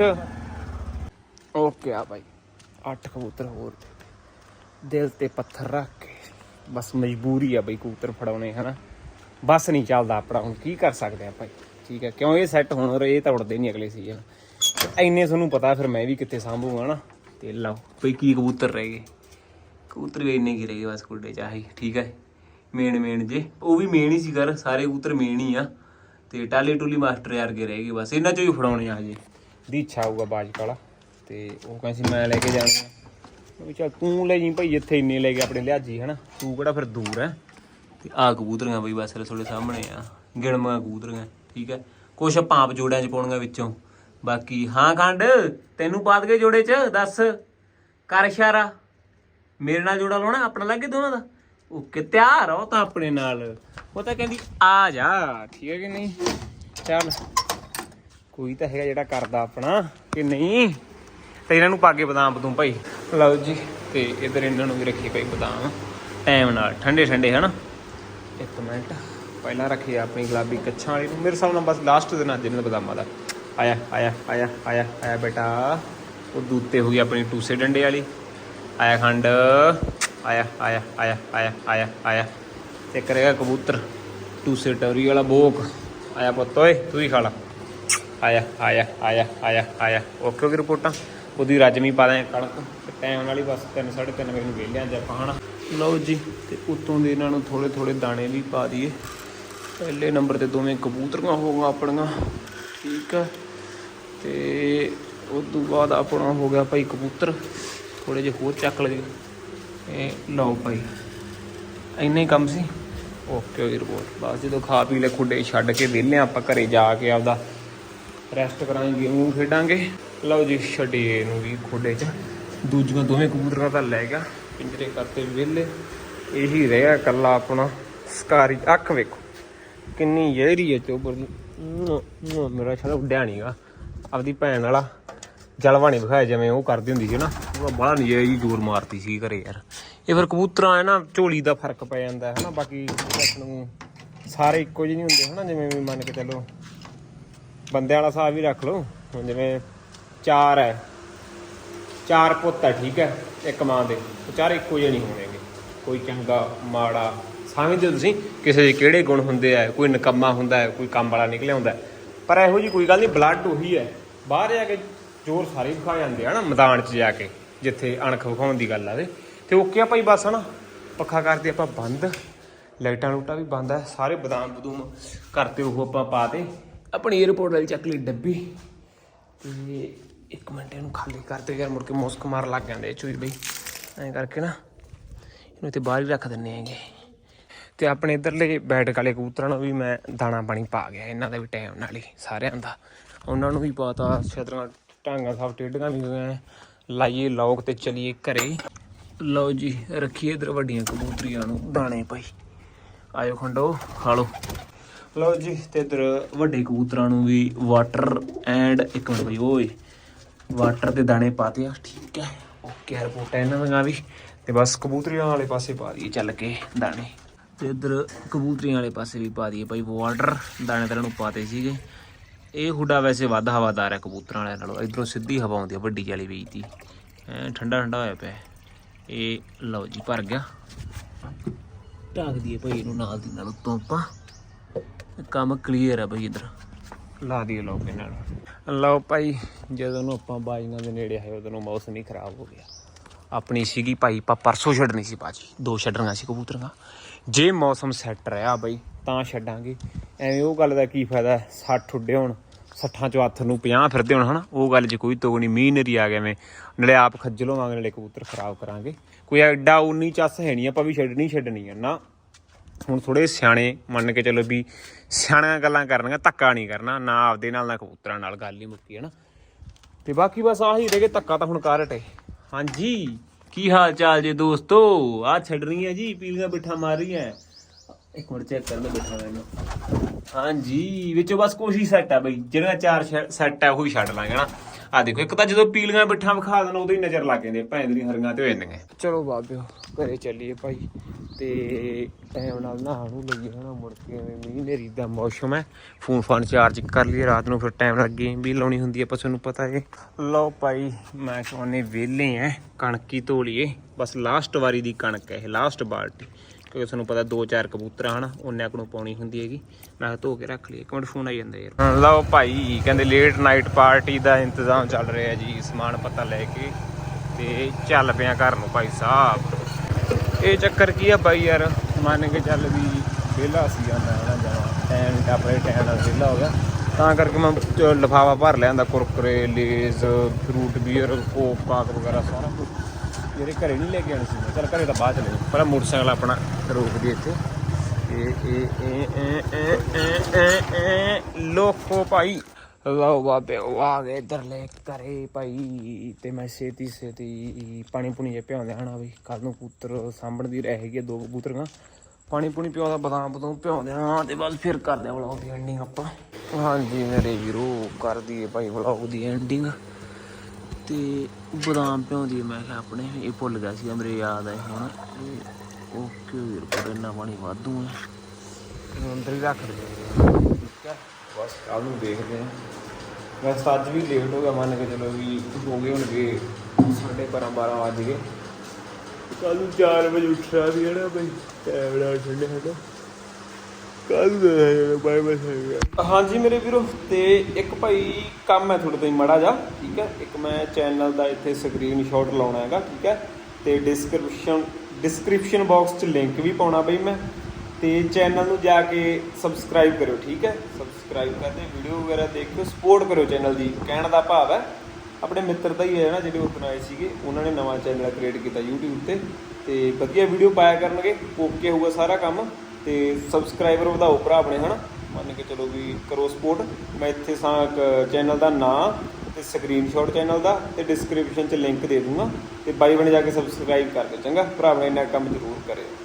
ਓਕੇ ਆ ਭਾਈ। ਅੱਠ ਕਬੂਤਰ ਹੋਰ। ਦਿਲ ਤੇ ਪੱਥਰ ਰੱਖ ਕੇ। ਬਸ ਮਜਬੂਰੀ ਆ ਬਈ ਕਬੂਤਰ ਫੜਾਉਣੇ, ਹਨਾ? ਬਸ ਨਹੀਂ ਚੱਲਦਾ ਆਪਣਾ, ਹੁਣ ਕੀ ਕਰ ਸਕਦੇ ਆ ਭਾਈ ਠੀਕ ਹੈ ਕਿਉਂ ਇਹ ਸੈੱਟ ਹੁਣ ਰਹੇ ਤਾਂ ਉੜਦੇ ਨਹੀਂ ਅਗਲੇ ਸੀਜ਼ਨ ਐਨੇ ਤੁਹਾਨੂੰ ਪਤਾ, ਫਿਰ ਮੈਂ ਵੀ ਕਿੱਥੇ ਸਾਂਭੂਗਾ ਨਾ? ਤੇ ਲਓ, ਬਈ ਕੀ ਕਬੂਤਰ ਰਹਿ ਗਏ। ਕਬੂਤਰ ਵੀ ਇੰਨੇ ਕੀ ਰਹਿ ਗਏ, ਬਸ ਕੁੱਡੇ ਚਾਹੀ ਠੀਕ ਹੈ ਮੇਨ ਮੇਨ ਜੇ। ਉਹ ਵੀ ਮੇਨ ਹੀ ਸੀ ਕਰ ਸਾਰੇ ਕਬੂਤਰ ਮੇਨ ਹੀ ਆ। ਤੇ ਟਾਲੀ ਟੂਲੀ ਮਾਸਟਰ ਯਾਰ ਕੇ ਰਹਿ ਗਏ, ਬਸ ਇਹਨਾਂ ਚੋਂ ਹੀ ਫੜਾਉਣੇ ਆ ਹਜੇ। ਦੀ ਇੱਛਾ ਹੋਊਗਾ ਬਾਜ ਕਾਲਾ ਤੇ ਉਹ ਕਹਿੰਦੀ ਮੈਂ ਲੈ ਕੇ ਜਾਣੇ। ਆ ਚੱਲ ਤੂੰ ਲੈ ਜੀ ਭਾਈ ਇੱਥੇ ਇੰਨੇ ਲੈ ਕੇ ਆਪਣੇ ਲਿਆਜੀ, ਹਨਾ? ਤੂੰ ਕਿਹੜਾ ਫਿਰ ਦੂਰ ਹੈ ਤੇ ਆ ਕਬੂਤਰੀਆਂ ਬਈ ਬਸ ਤੁਹਾਡੇ ਸਾਹਮਣੇ ਆ। ਗਿਣਮਾ ਕਬੂਤਰੀਆਂ, ਠੀਕ ਹੈ ਕੁਛ ਪਾਂਪ ਜੋੜਿਆਂ ਚ ਪਾਉਣੀਆਂ ਵਿੱਚੋਂ। ਬਾਕੀ, ਹਾਂ ਖੰਡ, ਤੈਨੂੰ ਪਾ ਦਗੇ ਜੋੜੇ ਚ, ਦੱਸ। ਕਰ ਇਸ਼ਾਰਾ। ਮੇਰੇ ਨਾਲ ਜੋੜਾ ਲਾਉਣਾ, ਆਪਣਾ ਲੱਗੇ ਦੋਵਾਂ ਦਾ? ਉਹ ਕਿ ਤਿਆਰ ਆ, ਉਹ ਤਾਂ ਆਪਣੇ ਨਾਲ। ਉਹ ਤਾਂ ਕਹਿੰਦੀ, ਆ ਜਾ, ਠੀਕ ਹੈ ਕਿ ਨਹੀਂ? ਚੱਲ। ਕੋਈ ਤਾਂ ਹੈਗਾ ਜਿਹੜਾ ਕਰਦਾ ਆਪਣਾ, ਕਿ ਨਹੀਂ? ਤੇ ਇਹਨਾਂ ਨੂੰ ਪਾ ਕੇ ਬਦਾਮ ਬਦੂਮ ਭਾਈ ਲਓ ਜੀ ਤੇ ਇਧਰ ਇਹਨਾਂ ਨੂੰ ਵੀ ਰੱਖੀ ਭਾਈ ਬਦਾਮ ਟਾਈਮ ਨਾਲ ਠੰਡੇ ਠੰਡੇ ਹਨਾ ਇੱਕ ਮਿੰਟ ਪਹਿਲਾਂ ਰੱਖੀ ਆਪਣੀ ਗੁਲਾਬੀ ਕੱਛਾਂ ਵਾਲੀ ਨੂੰ ਮੇਰੇ ਹਿਸਾਬ ਨਾਲ ਬਸ ਲਾਸਟ ਦਿਨ ਅੱਜ ਇਹਨਾਂ ਦਾ ਬਦਾਮਾਂ ਦਾ ਆਇਆ ਆਇਆ ਆਇਆ ਆਇਆ ਆਇਆ ਬੇਟਾ ਉਹ ਦੂਤੇ ਹੋ ਗਈ ਆਪਣੀ ਟੂਸੇ ਡੰਡੇ ਵਾਲੀ ਆਇਆ ਖੰਡ ਆਇਆ ਆਇਆ ਆਇਆ ਆਇਆ ਆਇਆ ਆਇਆ ਤੇ ਕਰੇਗਾ ਕਬੂਤਰ ਟੂਸੇ ਟੌਰੀ ਵਾਲਾ ਬੋਕ ਆਇਆ ਪੁੱਤ ਓਏ ਤੂੰ ਹੀ ਖਾ ਲਾ ਆਇਆ ਆਇਆ ਆਇਆ ਆਇਆ ਆਇਆ ਓਕੇ ਓਕੇ ਰਿਪੋਰਟਾਂ ਉਹਦੀ ਰਜਮੀ ਪਾ ਦਾਂ ਕਣਕ। ਤੇ ਟਾਈਮ ਨਾਲ ਹੀ ਬਸ 3 3:30 ਵਜੇ ਨੂੰ ਵੇਲਿਆਂ ਜਾਂ ਪਾਣਾ ਲਓ ਜੀ, ਤੇ ਉਤੋਂ ਦੇ ਇਹਨਾਂ ਨੂੰ ਥੋੜੇ ਥੋੜੇ ਦਾਣੇ ਵੀ ਪਾ ਦਈਏ। ਪਹਿਲੇ ਨੰਬਰ ਤੇ ਦੋਵੇਂ ਕਬੂਤਰੀਆਂ ਹੋ ਗਈਆਂ ਆਪਣੀਆਂ। ਠੀਕ ਆ। ਤੇ ਉਸ ਤੋਂ ਬਾਅਦ ਆਪਣਾ ਹੋ ਗਿਆ ਭਾਈ ਕਬੂਤਰ। ਥੋੜੇ ਜਿਹੇ ਹੋਰ ਚੱਕ ਲਏ ਇਹ ਲਓ ਭਾਈ, ਇੰਨਾ ਹੀ ਕੰਮ ਸੀ। ਓਕੇ ਓਕੇ ਰਿਪੋਰਟ ਬਸ ਜਦੋਂ ਖਾ ਪੀ ਲੈ ਖੁੱਡੇ ਛੱਡ ਕੇ ਵਿਹਲੇ ਹਾਂ ਆਪਾਂ ਘਰੇ ਜਾ ਕੇ ਆਪਦਾ ਰੈਸਟ ਕਰਾਂਗੇ, ਗੇਮ ਖੇਡਾਂਗੇ। ਲਓ ਜੀ ਛੱਡੀਏ ਇਹਨੂੰ ਵੀ ਖੋਡੇ 'ਚ। ਦੂਜੀਆਂ ਦੋਵੇਂ ਕਬੂਤਰਾਂ ਤਾਂ ਲੈ ਗਿਆ। ਪਿੰਜਰੇ ਕਰਤੇ ਵਿਹਲੇ। ਇਹੀ ਰਿਹਾ ਕੱਲਾ ਆਪਣਾ। ਸਕਾਰੀ, ਅੱਖ ਵੇਖੋ। ਕਿੰਨੀ ਜ਼ਹਿਰੀ ਹੈ ਚੋਬਰ ਦੀ ਮੇਰਾ ਛੜਾ ਉੱਡਿਆ ਨਹੀਂਗਾ ਆਪਦੀ ਭੈਣ ਵਾਲਾ ਜਲਵਾ ਨਹੀਂ ਵਿਖਾਇਆ, ਜਿਵੇਂ ਉਹ ਕਰਦੀ ਹੁੰਦੀ ਸੀ ਨਾ। ਉਹ ਬੜਾ ਨਜਾਇਜ਼ ਜ਼ੋਰ ਮਾਰਦੀ ਸੀ ਘਰੇ ਯਾਰ। ਇਹ ਫਿਰ ਕਬੂਤਰਾਂ ਹੈ ਨਾ, ਝੋਲੀ ਦਾ ਫ਼ਰਕ ਪੈ ਜਾਂਦਾ ਹੈ ਨਾ। ਬਾਕੀ ਨੂੰ ਸਾਰੇ ਇੱਕੋ ਜਿਹੇ ਨਹੀਂ ਹੁੰਦੇ ਹਨਾ, ਜਿਵੇਂ ਵੀ ਮੰਨ ਕੇ ਚੱਲੋ। ਬੰਦੇ ਵਾਲਾ ਹਿਸਾਬ ਵੀ ਰੱਖ ਲਓ। ਹੁਣ ਜਿਵੇਂ ਚਾਰ ਹੈ। ਚਾਰ ਪੁੱਤ ਹੈ, ਠੀਕ ਹੈ। ਇੱਕ ਮਾਂ ਦੇ। ਉਹ ਚਾਰੇ ਇੱਕੋ ਜਿਹੇ ਨਹੀਂ ਹੋਣਗੇ। ਕੋਈ ਚੰਗਾ, ਮਾੜਾ ਸਮਝਦੇ ਹੋ ਤੁਸੀਂ? ਕਿਸੇ ਦੇ ਕਿਹੜੇ ਗੁਣ ਹੁੰਦੇ ਆ? ਕੋਈ ਨਕੰਮਾ ਹੁੰਦਾ ਹੈ, ਕੋਈ ਕੰਮ ਵਾਲਾ ਨਿਕਲਿਆ ਹੁੰਦਾ ਪਰ ਇਹੋ ਜੀ ਕੋਈ ਗੱਲ ਨਹੀਂ ਬਲੱਡ ਉਹੀ ਹੈ। ਬਾਹਰ ਜਾ ਕੇ ਜ਼ੋਰ ਸਾਰੇ ਵਿਖਾ ਜਾਂਦੇ ਆ ਨਾ, ਮੈਦਾਨ 'ਚ ਜਾ ਕੇ, ਜਿੱਥੇ ਅਣਖ ਵਿਖਾਉਣ ਦੀ ਗੱਲ ਆਵੇ ਤੇ ਓਕੇ ਆ ਭਾਈ ਬਸ, ਹਨਾ? ਪੱਖਾ ਕਰਦੇ ਆਪਾਂ ਬੰਦ। ਲਾਈਟਾਂ ਲੂਟਾਂ ਵੀ ਬੰਦ ਹੈ ਸਾਰੇ ਬਦਾਮ ਬਦੂਮ ਕਰਤੇ ਉਹ ਆਪਾਂ ਪਾਤੇ ਆਪਣੀ 에어ਪੋਰਟ ਵਾਲੀ ਚੱਕ ਲਈ ਡੱਬੀ। ਤੇ ਇੱਕ ਮਿੰਟ ਇਹਨੂੰ ਖਾਲੀ ਕਰਦੇ, ਯਾਰ ਮੁੜ ਕੇ ਮੁਸਕ ਮਾਰ ਲੱਗ ਜਾਂਦੇ ਚੂਈ ਬਈ। ਐਂ ਕਰਕੇ ਨਾ, ਇਹਨੂੰ ਇੱਥੇ ਬਾਹਰ ਹੀ ਰੱਖ ਦਿੰਨੇ ਹੈਗੇ। ਤੇ ਆਪਣੇ ਇਧਰਲੇ ਬੈਠਕ ਵਾਲੇ ਕਬੂਤਰਾਂ ਨੂੰ ਵੀ ਮੈਂ ਦਾਣਾ ਪਾਣੀ ਪਾ ਗਿਆ, ਇਹਨਾਂ ਦਾ ਵੀ ਟਾਈਮ ਨਾਲ ਹੀ ਸਾਰਿਆਂ ਦਾ। ਉਹਨਾਂ ਨੂੰ ਵੀ ਪਾਤਾ, ਛਤਰਾਂ ਟਾਂਗਾ ਸਭ ਟੇਡੀਆਂ ਵੀ ਹੋਈਆਂ ਲਾਈਏ ਲੋਕ ਤੇ ਚਲੀਏ ਘਰੇ। ਲਓ ਜੀ, ਰੱਖੀਏ ਇਧਰ ਵੱਡੀਆਂ ਕਬੂਤਰੀਆਂ ਨੂੰ ਦਾਣੇ ਭਾਈ ਆਇਓ ਖੰਡੋ, ਖਾ ਲਓ। ਲਓ ਜੀ, ਤੇ ਇਧਰ ਵੱਡੇ ਕਬੂਤਰਾਂ ਨੂੰ ਵੀ ਵਾਟਰ ਐਂਡ ਇੱਕ ਮਿੰਟ ਬਈ, ਓਏ। ਵਾਟਰ ਤੇ ਦਾਣੇ ਪਾਤੇ ਆ, ਠੀਕ ਹੈ। ਓਕੇ ਰਿਪੋਰਟ ਇਹਨਾਂ ਦੀਆਂ ਵੀ। ਤੇ ਬਸ ਕਬੂਤਰੀਆਂ ਵਾਲੇ ਪਾਸੇ ਪਾ ਦਈਏ ਚੱਲ ਕੇ ਦਾਣੇ। ਤੇ ਇਧਰ ਕਬੂਤਰੀਆਂ ਵਾਲੇ ਪਾਸੇ ਵੀ ਪਾ ਦਈਏ ਭਾਈ ਵਾਟਰ। ਦਾਣੇ ਤਾਂ ਇਹਨਾਂ ਨੂੰ ਪਾਤੇ ਸੀਗੇ। ਇਹ ਹੁੱਡਾ ਵੈਸੇ ਵੱਧ ਹਵਾਦਾਰ ਹੈ ਕਬੂਤਰਾਂ ਵਾਲਿਆਂ ਨਾਲੋਂ। ਇਧਰੋਂ ਸਿੱਧੀ ਹਵਾ ਆਉਂਦੀ ਆ, ਵੱਡੀ ਵਾਲੀ ਵੇਚਦੀ ਐ ਠੰਡਾ ਠੰਡਾ ਹੋਇਆ ਪਿਆ। ਇਹ ਲਓ ਜੀ, ਭਰ ਗਿਆ। ਢੱਕ ਦਈਏ ਭਾਈ ਇਹਨੂੰ ਨਾਲ ਦੀ ਨਾਲ ਉੱਤੋਂ ਆਪਾਂ। ਕੰਮ ਕਲੀਅਰ ਹੈ ਭਾਈ ਇਧਰ। ਲਾ ਦਈਏ ਲੋਕ ਇਹਨਾਂ ਨੂੰ ਲਓ ਭਾਈ, ਜਦੋਂ ਨੂੰ ਆਪਾਂ ਬਾਜੀਆਂ ਦੇ ਨੇੜੇ ਆਏ, ਉਦੋਂ ਨੂੰ ਮੌਸਮ ਹੀ ਖਰਾਬ ਹੋ ਗਿਆ। ਆਪਣੀ ਸੀਗੀ ਭਾਈ, ਆਪਾਂ ਪਰਸੋਂ ਛੱਡਣੀ ਸੀ ਬਾਜੀ। ਦੋ ਛੱਡਣੀਆਂ ਸੀ ਕਬੂਤਰੀਆਂ। ਜੇ ਮੌਸਮ ਸੈੱਟ ਰਿਹਾ ਬਈ, ਤਾਂ ਛੱਡਾਂਗੇ। ਐਵੇਂ ਉਹ ਗੱਲ ਦਾ ਕੀ ਫਾਇਦਾ? 60 ਉੱਡੇ ਹੋਣ 60 ਚੋਂ ਹੱਥ ਨੂੰ 50 ਫਿਰਦੇ ਹੋਣ, ਹਨਾ? ਉਹ ਗੱਲ 'ਚ ਕੋਈ ਤੋਗ ਨਹੀਂ ਮੀਂਹ ਨਰੀ ਆ ਗਿਆ ਐਵੇਂ, ਨਾਲੇ ਆਪ ਖੱਜਲ ਹੋਵਾਂਗੇ, ਨਾਲੇ ਕਬੂਤਰ ਖਰਾਬ ਕਰਾਂਗੇ। ਕੋਈ ਐਡਾ ਉਨੀ ਚੱਸ ਹੈ ਨਹੀਂ, ਆਪਾਂ ਵੀ ਛੱਡਣੀ ਛੱਡਣੀ ਆ। ਨਾ ਹੁਣ ਥੋੜੇ ਸਿਆਣੇ ਮੰਨ ਕੇ ਚੱਲੋ ਵੀ ਸਿਆਣੀਆਂ ਗੱਲਾਂ ਕਰਨੀਆਂ, ਧੱਕਾ ਨਹੀਂ ਕਰਨਾ, ਨਾ ਆਪਦੇ ਨਾਲ, ਨਾ ਕਬੂਤਰਾਂ ਨਾਲ ਗੱਲ ਹੀ ਮੁੱਕੀ ਹੈ ਨਾ ਤੇ ਬਾਕੀ ਬਸ ਆਹੀ ਰਹਿ ਗਏ, ਧੱਕਾ ਤਾਂ ਹੁਣ ਕਰ ਹਟੇ। ਹਾਂਜੀ, ਕੀ ਹਾਲ ਚਾਲ ਜੀ ਦੋਸਤੋ? ਆ ਛੱਡ ਰਹੀ ਹੈ ਜੀ, ਪੀਲੀਆਂ ਬਿਠਾ ਮਾਰ ਰਹੀ ਹੈ ਇੱਕ ਮਿੰਟ ਚੈੱਕ ਕਰ ਲੈ ਬਿਠਾ ਮੈਨੂੰ। ਹਾਂਜੀ, ਵਿੱਚੋਂ ਬਸ ਕੋਸ਼ਿਸ਼ ਸੈੱਟ ਆ ਬਈ, ਜਿਹੜਾ ਚਾਰ ਸੈੱਟ ਆ, ਉਹ ਹੀ ਛੱਡ ਲਾਂਗੇ ਨਾ ਆ ਦੇਖੋ, ਇੱਕ ਤਾਂ ਜਦੋਂ ਪੀਲੀਆਂ ਬਿਠਾ ਵਿਖਾ ਦੇਣ, ਉਦੋਂ ਹੀ ਨਜ਼ਰ ਲੱਗ ਜਾਂਦੇ ਭੈਣ ਦੀ ਹਰੀਆਂ ਤੇ ਹੋ ਜਾਂਦੀਆਂ। ਚਲੋ ਬਾਬਿਓ, ਘਰੇ ਚੱਲੀਏ ਭਾਈ। ਤੇ ਟਾਈਮ ਨਾਲ ਨਹਾ ਨੂੰ ਲਈਏ ਹਨਾ, ਮੁੜ ਕੇ ਐਵੇਂ ਮੀਂਹ ਨੇਰੀ ਦਾ ਮੌਸਮ ਹੈ। ਫੋਨ ਫਾਨ ਚਾਰਜ ਕਰ ਲਈਏ, ਰਾਤ ਨੂੰ ਫਿਰ ਟਾਈਮ ਨਾਲ ਗੇਮ ਵੀ ਲਾਉਣੀ ਹੁੰਦੀ ਹੈ ਪਰ ਤੁਹਾਨੂੰ ਪਤਾ ਹੈ ਲਓ ਭਾਈ, ਮੈਂ ਕਹਿੰਨੇ ਵਿਹਲੇ ਐ ਕਣਕੀ ਧੋ ਲਈਏ। ਬਸ ਲਾਸਟ ਵਾਰੀ ਦੀ ਕਣਕ ਹੈ, ਇਹ ਲਾਸਟ ਬਾਲਟੀ। ਕਿਉਂਕਿ ਤੁਹਾਨੂੰ ਪਤਾ ਦੋ ਚਾਰ ਕਬੂਤਰ ਹਨ, ਉਹਨੇ ਨੂੰ ਪਾਉਣੀ ਹੁੰਦੀ ਹੈਗੀ। ਮੈਂ ਕਿਹਾ ਧੋ ਕੇ ਰੱਖ ਲਈ ਇੱਕ ਮਿੰਟ ਫੋਨ ਆਈ ਜਾਂਦਾ ਯਾਰ। ਲਓ ਭਾਈ, ਕਹਿੰਦੇ ਲੇਟ ਨਾਈਟ ਪਾਰਟੀ ਦਾ ਇੰਤਜ਼ਾਮ ਚੱਲ ਰਿਹਾ ਜੀ, ਸਮਾਨ ਪਤਾ ਲੈ ਕੇ। ਤੇ ਚੱਲ ਪਿਆ ਘਰ ਨੂੰ ਭਾਈ ਸਾਹਿਬ। ਇਹ ਚੱਕਰ ਕੀ ਆ ਬਾਈ ਯਾਰ? ਮੰਨ ਕੇ ਚੱਲ ਵੀ ਵਿਹਲਾ ਸੀ ਜਾਂਦਾ ਹਨਾ ਜਾਵਾ। ਟਾਈਮ ਟਾਪਰੇ ਟਾਈਮ ਨਾਲ ਵਿਹਲਾ ਹੋ ਗਿਆ। ਤਾਂ ਕਰਕੇ ਮੈਂ ਚ- ਲਿਫਾਫਾ ਭਰ ਲਿਆਂਦਾ, Kurkure, Lay's fruit beer Coke, ਪਾਕ ਵਗੈਰਾ ਸਾਰਾ ਕੁਝ ਜਿਹੜੇ ਘਰੇ ਨਹੀਂ ਲੈ ਕੇ ਆਉਣੇ ਸੀ, ਮੈਂ ਚੱਲ ਘਰੇ ਤਾਂ ਬਾਅਦ ਚ ਲੈ ਪਹਿਲਾਂ ਮੋਟਰਸਾਈਕਲ ਆਪਣਾ ਰੋਕ ਦੇ ਇੱਥੇ। ਇਹ ਲੋਕੋ ਭਾਈ। ਲਓ ਬਾਬੇ ਆ ਗਏ ਇਧਰ ਲੈ ਕਰੇ ਭਾਈ। ਤੇ ਮੈਂ ਛੇਤੀ ਛੇਤੀ ਪਾਣੀ ਪੁਣੀ ਜੇ ਪਿਆਉਂਦੇ ਹਣਾ ਕੱਲ ਨੂੰ ਪੁੱਤਰ ਸਾਂਭਣ ਦੀ ਰਹਿ ਗਈ ਦੋ ਪੁੱਤਰਾਂ ਪਾਣੀ ਪੁਣੀ ਪਿਆਉਂਦਾ, ਬਦਾਮ ਬਦੋਂ ਪਿਆਉਂਦੇ ਹਾਂ ਤੇ ਬਸ ਫਿਰ ਕਰਦੇ ਆ ਵਲੌਗ ਦੀ ਐਂਡਿੰਗ ਆਪਾਂ। ਹਾਂਜੀ, ਮੇਰੇ ਵੀਰੋ, ਕਰ ਦਈਏ ਭਾਈ ਵਲੌਗ ਦੀ ਐਂਡਿੰਗ ਤੇ ਬਦਾਮ ਪਿਆਉਂਦੀ ਮੈਂ ਕਿਹਾ ਆਪਣੇ ਇਹ ਭੁੱਲ ਗਿਆ ਸੀ ਮੇਰੇ ਯਾਦ ਆਏ ਹੁਣ। ਇਹ ਓਕੇ ਵੀਰ ਪਰ ਇੰਨਾ ਪਾਣੀ ਵਾਧੂ ਹੈ ਅੰਦਰ ਹੀ ਰੱਖ ਦੇ। ਠੀਕ ਹੈ ਬਸ ਕੱਲ ਨੂੰ ਦੇਖਦੇ ਹਾਂ ਵੈਸੇ ਅੱਜ ਵੀ ਲੇਟ ਹੋ ਗਿਆ ਮੰਨ ਕੇ ਚਲੋ ਵੀ ਹੋ ਗਏ ਹੋਣਗੇ ਸਾਢੇ 12 12 ਵੱਜ ਗਏ। ਕੱਲ ਨੂੰ 4 ਵਜੇ ਉੱਠਣਾ ਵੀ ਨਾ ਬਈ ਟਾਈਮ ਨਾਲ ਠੰਡੇ ਹਟਾ ਕੱਲ ਨੂੰ, ਬਾਏ ਬਾਏ ਹਾਂਜੀ ਮੇਰੇ ਵੀਰੋ, ਤੇ ਇੱਕ ਭਾਈ ਕੰਮ ਹੈ ਤੁਹਾਡੇ ਤੋਂ ਮੜਾ ਜਾ ਠੀਕ ਹੈ? ਇੱਕ ਮੈਂ ਚੈਨਲ ਦਾ ਇੱਥੇ ਸਕਰੀਨਸ਼ਾਟ ਲਾਉਣਾ ਹੈਗਾ, ਠੀਕ ਹੈ? ਤੇ ਡਿਸਕ੍ਰਿਪਸ਼ਨ ਡਿਸਕ੍ਰਿਪਸ਼ਨ ਬਾਕਸ 'ਚ ਲਿੰਕ ਵੀ ਪਾਉਣਾ ਬਈ ਮੈਂ। ਤੇ ਚੈਨਲ ਨੂੰ ਜਾ ਕੇ ਸਬਸਕ੍ਰਾਈਬ ਕਰਿਓ, ਠੀਕ ਹੈ? ਸਬਸਕ੍ਰਾਈਬ ਕਰਦੇ ਵੀਡੀਓ ਵਗੈਰਾ ਦੇਖਿਓ ਸਪੋਰਟ ਕਰਿਓ ਚੈਨਲ ਦੀ, ਕਹਿਣ ਦਾ ਭਾਵ ਹੈ। ਆਪਣੇ ਮਿੱਤਰ ਦਾ ਹੀ ਹੈ ਨਾ, ਜਿਹੜੇ ਉਦੋਂ ਆਏ ਸੀਗੇ, ਉਹਨਾਂ ਨੇ ਨਵਾਂ ਚੈਨਲ ਕ੍ਰੀਏਟ ਕੀਤਾ YouTube ਤੇ। ਤੇ ਵਧੀਆ ਵੀਡੀਓ ਪਾਇਆ ਕਰਨਗੇ ਓਕੇ ਹੋਊਗਾ ਸਾਰਾ ਕੰਮ। ਤੇ ਸਬਸਕ੍ਰਾਈਬਰ ਵਧਾਓ ਭਰਾ ਆਪਣੇ, ਹਨਾ? ਮੰਨ ਕੇ ਚਲੋ ਵੀ ਕਰੋ ਸਪੋਰਟ ਮੈਂ ਇੱਥੇ ਸਾਂ ਚੈਨਲ ਦਾ ਨਾਂ ਤੇ ਸਕਰੀਨਸ਼ਾਟ ਚੈਨਲ ਦਾ ਤੇ ਡਿਸਕ੍ਰਿਪਸ਼ਨ 'ਚ ਲਿੰਕ ਦੇ ਦੂੰਗਾ ਤੇ ਬਾਈ ਬਣੇ ਜਾ ਕੇ ਸਬਸਕ੍ਰਾਈਬ ਕਰ ਦਿਓ, ਚੰਗਾ? ਭਰਾ ਆਪਣੇ ਇੰਨਾ ਕੰਮ ਜ਼ਰੂਰ ਕਰਿਓ।